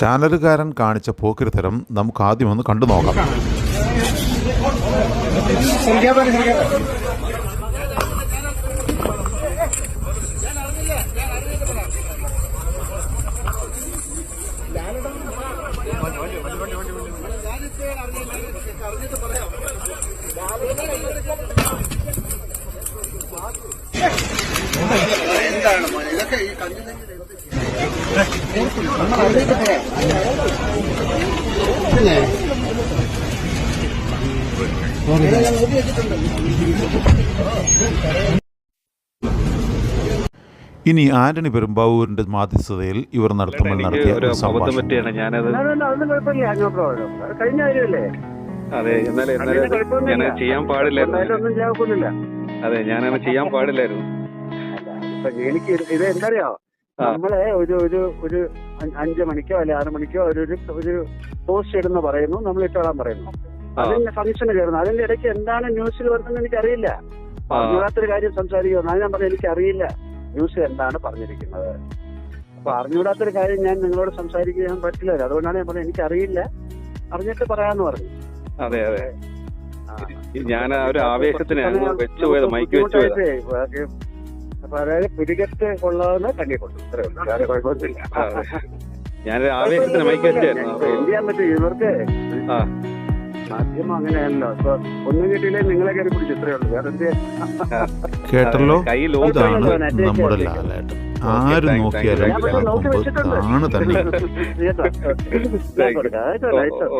ചാനലുകാരൻ കാണിച്ച പോക്കിരിത്തരം നമുക്ക് ആദ്യം ഒന്ന് കണ്ടു നോക്കാം. ഇനി ആന്റണി പെരുമ്പാവൂരിന്റെ മാധ്യസ്ഥതയിൽ ഇവർ നടത്തുമ്പോൾ നടത്തിയ ഒരു അത് എന്നാലേ എന്നാലേ ഞാൻ ചെയ്യാൻ പാടില്ലായിരുന്നു. അതെ ഞാനങ്ങനെ ചെയ്യാൻ പാടില്ലായിരുന്നു. ഇപ്പൊ എനിക്ക് ഇത് എന്താ. നമ്മളെ ഒരു ഒരു ഒരു അഞ്ച് മണിക്കോ അല്ലെ ആറ് മണിക്കോ ഒരു ഒരു പോസ്റ്റ് ഇടുന്ന പറയുന്നു നമ്മൾ ഇട്ടോളാൻ പറയുന്നു. അതിന്റെ ഫംഗ്ഷന് കയറുന്നു അതിന്റെ ഇടയ്ക്ക് എന്താണ് ന്യൂസിൽ വരുന്നത് എനിക്കറിയില്ല. അറിയില്ല അറിഞ്ഞൂടാത്തൊരു കാര്യം സംസാരിക്കുന്നു അത് ഞാൻ പറഞ്ഞു എനിക്കറിയില്ല. ന്യൂസ് എന്താണ് പറഞ്ഞിരിക്കുന്നത്? അപ്പൊ അറിഞ്ഞൂടാത്തൊരു കാര്യം ഞാൻ നിങ്ങളോട് സംസാരിക്കാൻ പറ്റില്ല അതുകൊണ്ടാണ് ഞാൻ പറഞ്ഞത് എനിക്കറിയില്ല. അറിഞ്ഞിട്ട് പറയാന്ന് പറഞ്ഞു. അതെ അതെ. ഞാൻ ആ ഒരു ആവേശത്തിന് അങ്ങ് വെച്ചു പോയത് മൈക്ക് വെച്ചു പോയത് ബുദ്ധിമുട്ടായിട്ടേ, അപ്പൊ അതായത് പിടികെട്ട് കൊള്ളാവുന്ന കണ്ണി കൊണ്ടു. വേറെ കുഴപ്പമൊന്നുമില്ല. ആവേശത്തിന് ചെയ്യാൻ പറ്റും? ഇവർക്ക് ആ. മാധ്യമം അങ്ങനെയല്ലോ ഇപ്പൊ ഒന്നും കിട്ടിയില്ലേ നിങ്ങളെ കയറി പിടിച്ചു? ഇത്രേ ഉള്ളൂ. വേറെ കേട്ടല്ലോ? കൈ ഇതാണ് നമ്മുടെ. ലാലേട്ടൻ. ആര് നോക്കിയാലും ആണ് താണ് തന്നെ